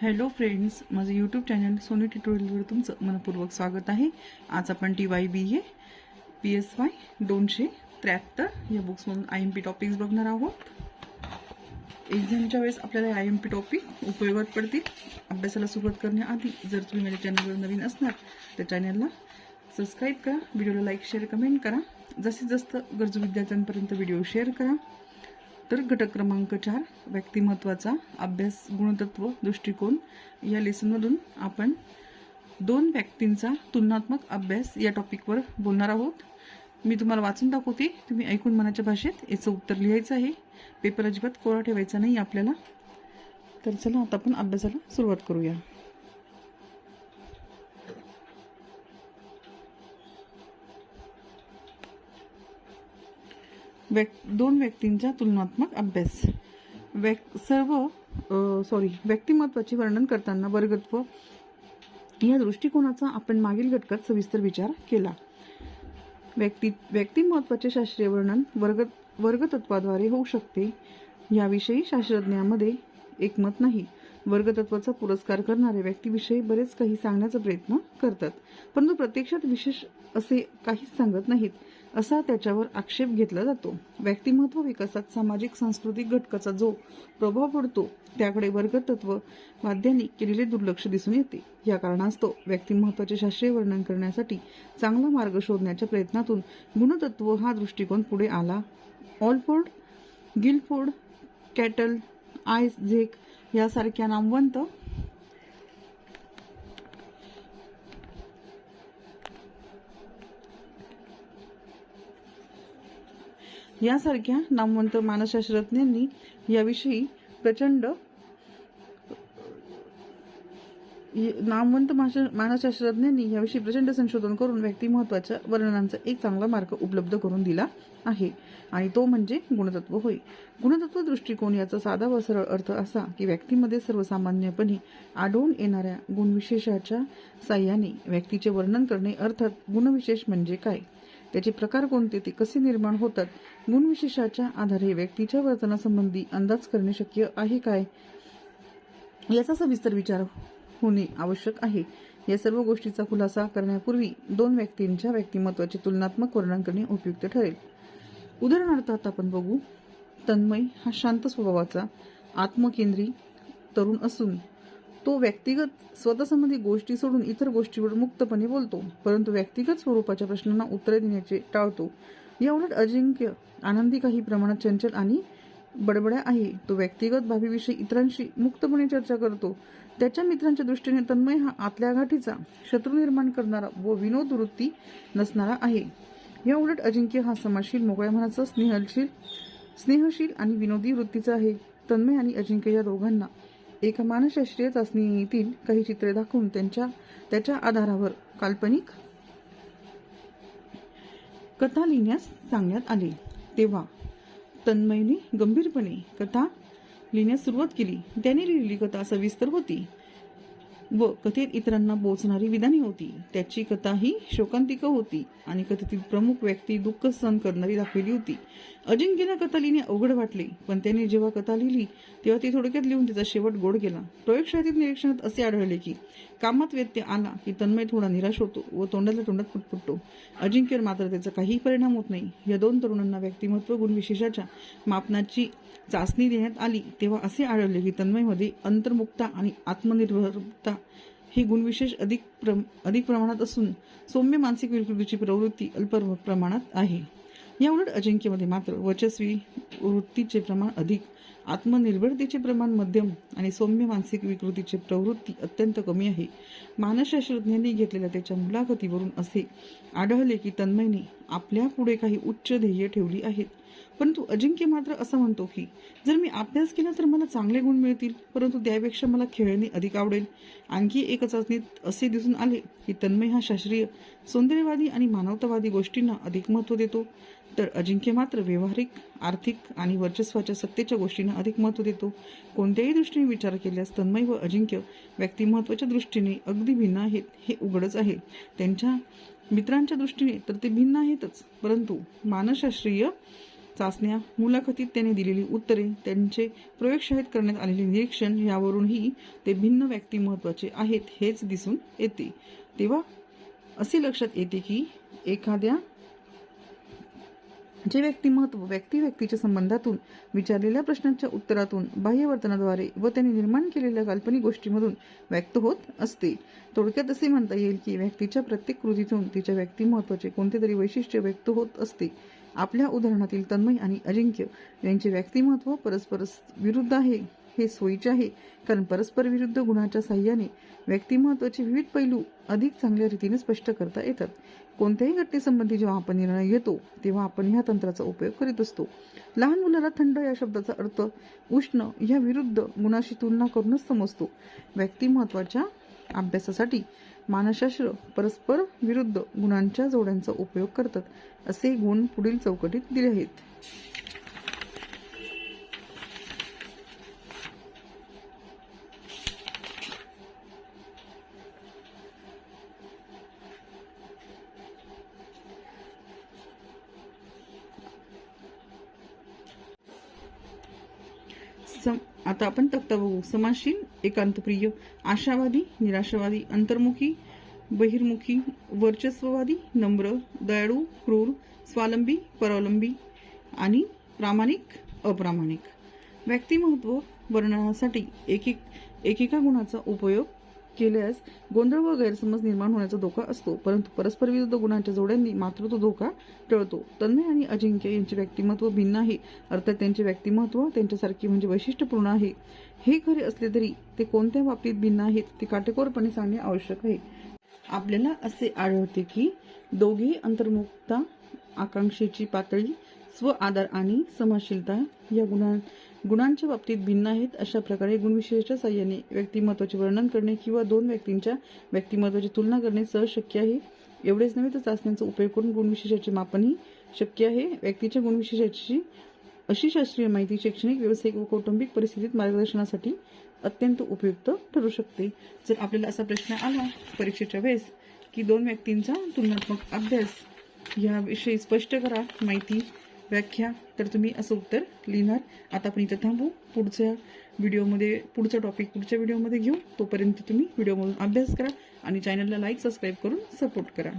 Hello friends माझं YouTube channel Soni ट्युटोरियलवर तुमचं मनपूर्वक स्वागत आहे. आज आपण T Y B A P S Y दोनशे त्र्याहत्तर या बुक्समधून आय एम पी टॉपिक्स बघणार आहोत. एक्झामच्या वेळेस आपल्याला आय एम पी टॉपिक उपयोगात पडतील. अभ्यासाला सुरुवात करण्याआधी जर तुम्ही माझ्या चॅनलवर नवीन असणार तर चॅनलला सबस्क्राईब करा. व्हिडिओला लाईक शेअर कमेंट करा. जास्तीत जास्त गरजू विद्यार्थ्यांपर्यंत व्हिडिओ शेअर करा. तर घटक क्रमांक चार व्यक्तिमत्वाचा अभ्यास गुणतत्व दृष्टिकोन. या लेसनमधून आपण दोन व्यक्तींचा तुलनात्मक अभ्यास या टॉपिकवर बोलणार आहोत. मी तुम्हाला वाचून दाखवते. तुम्ही ऐकून मनाच्या भाषेत याचं उत्तर लिहायचं आहे. पेपर अजिबात कोरा ठेवायचा नाही आपल्याला. तर चला आता आपण अभ्यासाला सुरुवात करूया. व्यक् दोन व्यक्तींचा तुलनात्मक अभ्यास. व्यक् सर्व सॉरी व्यक्तिमत्वाचे वर्णन करताना वर्गत्व या दृष्टिकोनाचा आपण मागील घटकात सविस्तर विचार केला. व्यक्ती व्यक्तिमत्वाचे शास्त्रीय वर्णन वर्ग वर्गतत्वाद्वारे होऊ शकते. याविषयी शास्त्रज्ञामध्ये एकमत नाही. वर्गतत्वाचा पुरस्कार करणारे व्यक्तीविषयी बरेच काही सांगण्याचा प्रयत्न करतात. परंतु प्रत्यक्षात विशेष असे काहीच सांगत नाहीत. असा त्याच्यावर आक्षेप घेतला जातो. व्यक्तिमत्व विकासात सामाजिक सांस्कृतिक घटकाचा जो प्रभाव पडतो त्याकडे वर्गतत्व वाद्यांनी केलेले दुर्लक्ष दिसून येते. या कारणास्तव व्यक्तिमत्वाचे शास्त्रीय वर्णन करण्यासाठी चांगला मार्ग शोधण्याच्या प्रयत्नातून गुणतत्व हा दृष्टिकोन पुढे आला. ऑलफोर्ड गिलफोर्ड कॅटल आयझेक यासारख्या नामवंत यासारख्या नामवंत मानसशास्त्रज्ञांनी याविषयी प्रचंड नामवंत माश- मानसशास्त्रज्ञांनी याविषयी प्रचंड संशोधन करून व्यक्तिमत्वाच्या वर्णनांचा एक चांगला मार्ग उपलब्ध करून दिला आहे. आणि तो म्हणजे गुणतत्व होय. गुणतत्व दृष्टिकोन याचा साधा व सरळ अर्थ असा की व्यक्तीमध्ये सर्वसामान्यपणे आढळून येणाऱ्या गुणविशेषाच्या साह्याने व्यक्तीचे वर्णन करणे अर्थात गुणविशेष म्हणजे काय? त्याचे प्रकार कोणते ते कसे निर्माण होतात? गुणविशेषाच्या आधारे व्यक्तीच्या वर्तनासंबंधी अंदाज करणे शक्य आहे काय? याचा सविस्तर विचार होणे आवश्यक आहे. या सर्व गोष्टीचा खुलासा करण्यापूर्वी दोन व्यक्तींच्या व्यक्तिमत्वाचे तुलनात्मक वर्णन करणे उपयुक्त ठरेल. उदाहरणार्थ आता आपण बघू तन्मय हा शांत स्वभावाचा आत्मकेंद्री तरुण असून तो व्यक्तिगत स्वतःसंबंधी गोष्टी सोडून इतर गोष्टीवर मुक्तपणे बोलतो परंतु व्यक्तिगत स्वरूपाच्या प्रश्नांना उत्तरे देण्याचे टाळतो. याउलट अजिंक्य आनंदी काही प्रमाणात चंचल आणि बडबड्या आहे. तो व्यक्तिगत बाबीविषयी इतरांशी मुक्तपणे चर्चा करतो. त्याच्या मित्रांच्या दृष्टीने तन्मय हा आतल्या गाठीचा शत्रू निर्माण करणारा व विनोद वृत्ती नसणारा आहे. या उलट अजिंक्य हा समाजशील मोकळ्या मनाचा स्नेहशील स्नेहशील आणि विनोदी वृत्तीचा आहे. तन्मय आणि अजिंक्य या दोघांना एका मानसशास्त्रीय चाचणीतील काही चित्रे दाखवून त्यांच्या त्याच्या आधारावर काल्पनिक कथा लिहिण्यास सांगण्यात आले. तेव्हा तन्मयने गंभीरपणे कथा लिहिण्यास सुरुवात केली. त्याने लिहिलेली कथा सविस्तर होती व कथेत इतरांना पोचणारी विधाने होती. त्याची कथा ही शोकांतिक होती आणि कथेतील प्रमुख व्यक्ती दुःख सहन करणारी दाखवली होती. अजिंक्यला कथा लिहिणे अवघड वाटले पण त्याने जेव्हा कथा लिहिली तेव्हा ती थोडक्यात लिहून तिचा शेवट गोड केला प्रयोगशाळेतील निरीक्षणात असे आढळले की कामात व्यत्यय आला की तन्मय थोडा निराश होतो व तोंडातल्या तोंडात फुटफुटतो अजिंक्यवर मात्र त्याचा काही परिणाम होत नाही. या दोन तरुणांना व्यक्तिमत्व गुणविशेषाच्या मापनाची चाचणी देण्यात आली तेव्हा असे आढळले की तन्मयमध्ये अंतर्मुक्ता आणि आत्मनिर्भरता हे गुणविशेष अधिक प्र अधिक प्रमाणात असून सौम्य मानसिक विकृतीची प्रवृत्ती अल्प प्रमाणात आहे. याउलट अजिंक्यमध्ये मात्र वर्चस्वी वृत्तीचे प्रमाण अधिक आत्मनिर्भरतेचे प्रमाण मध्यम आणि सौम्य मानसिक विकृतीची प्रवृत्ती अत्यंत कमी आहे. मानसशास्त्रज्ञांनी घेतलेल्या त्याच्या मुलाखतीवरून असे आढळले की तन्मयने आपल्या पुढे काही उच्च ध्येय ठेवली आहेत. परंतु अजिंक्य मात्र असं म्हणतो की जर मी अभ्यास केला तर मला चांगले गुण मिळतील परंतु त्यापेक्षा मला खेळणे अधिक आवडेल. आणखी एक चाचणीत असे दिसून आले की तन्मय हा शास्त्रीय सौंदर्यवादी आणि मानवतावादी गोष्टींना अधिक महत्त्व देतो. तर अजिंक्य मात्र व्यावहारिक आर्थिक आणि वर्चस्वाच्या सत्तेच्या गोष्टींना अधिक महत्त्व देतो. कोणत्याही दृष्टीने विचार केल्यास तन्मय व अजिंक्य व्यक्तिमत्वाच्या दृष्टीने अगदी भिन्न आहेत हे उघडच आहे. त्यांच्या मित्रांच्या दृष्टीने तर ते भिन्न आहेतच. परंतु मानसशास्त्रीय चाचण्या मुलाखतीत त्याने दिलेली उत्तरे त्यांचे प्रयोगशाळेत करण्यात आलेले निरीक्षण यावरूनही ते भिन्न व्यक्तिमत्वाचे आहेत हेच दिसून येते. तेव्हा असे लक्षात येते की एखाद्या जे व्यक्तिमत्व व्यक्ती व्यक्तीच्या संबंधातून विचारलेल्या प्रश्नांच्या उत्तरातून बाह्यवर्तनाद्वारे व त्यांनी निर्माण केलेल्या काल्पनिक गोष्टीमधून व्यक्त होत असते. थोडक्यात असे म्हणता येईल की व्यक्तीच्या प्रत्येक कृतीतून तिच्या व्यक्तिमत्वाचे कोणते तरी वैशिष्ट्य व्यक्त होत असते. आपल्या उदाहरणातील तन्मय आणि अजिंक्य यांचे व्यक्तिमत्व परस्पर विरुद्ध आहे. हे सोयीचे आहे. कारण परस्पर विरुद्ध गुणाच्या साह्याने व्यक्तिमत्वाचे विविध पैलू अधिक चांगल्या रीतीने स्पष्ट करता येतात. कोणत्याही घटनेसंबंधी जेव्हा आपण निर्णय घेतो तेव्हा आपण ह्या तंत्राचा उपयोग करीत असतो. लहान मुलाला थंड या शब्दाचा अर्थ उष्ण या विरुद्ध गुणाशी तुलना करूनच समजतो. व्यक्तिमत्वाच्या अभ्यासासाठी मानसशास्त्र परस्पर विरुद्ध गुणांच्या जोड्यांचा उपयोग करतात असे गुण पुढील चौकटीत दिले आहेत. सम आता आपण तक्ता बघू. समाजशील एकांतप्रिय आशावादी निराशावादी अंतर्मुखी बहिर्मुखी वर्चस्ववादी नम्र दयाळू क्रूर स्वावलंबी परावलंबी आणि प्रामाणिक अप्रामाणिक. व्यक्तिमत्व वर्णनासाठी एक एकेका गुणाचा उपयोग केल्यास गोंधळ व गैरसमज निर्माण होण्याचा धोका असतो. परंतु परस्पर विरुद्ध गुणांच्या जोड्यांनी मात्र तो धोका टळतो. तन्मय आणि अजिंक्य यांचे व्यक्तिमत्व भिन्न आहे. अर्थात त्यांचे व्यक्तिमत्व त्यांच्यासारखे म्हणजे वैशिष्ट्यपूर्ण आहे. हे खरे असले तरी ते कोणत्या बाबतीत भिन्न आहेत ते काटेकोरपणे सांगणे आवश्यक आहे. आपल्याला असे आढळते की दोघेही अंतर्मुक्ता आकांक्षेची पातळी स्व आधार आणि समाजशीलता या गुणां गुणांच्या बाबतीत भिन्न आहेत अशा प्रकारे गुणविशेषाच्या साह्याने व्यक्तिमत्वाचे वर्णन करणे किंवा दोन व्यक्तींच्या व्यक्तिमत्वाची तुलना करणे सहज शक्य आहे. एवढेच नव्हे तर चाचण्यांचा उपयोग करून गुणविशेषाचे मापनही शक्य आहे. व्यक्तीच्या गुणविशेषाची अशी शास्त्रीय माहिती शैक्षणिक व्यावसायिक व कौटुंबिक परिस्थितीत मार्गदर्शनासाठी अत्यंत उपयुक्त ठरू शकते. जर आपल्याला असा प्रश्न आला परीक्षेच्या वेळेस की दोन व्यक्तींचा तुलनात्मक अभ्यास याविषयी स्पष्ट करा. माहिती व्याख्या. तर तुम्ही असं उत्तर लिहिणार. आता आपण इथं थांबू. पुढच्या व्हिडिओमध्ये पुढचा टॉपिक पुढच्या व्हिडिओमध्ये घेऊ. तोपर्यंत तुम्ही व्हिडिओमधून अभ्यास करा आणि चॅनलला लाईक सबस्क्राईब करून सपोर्ट करा.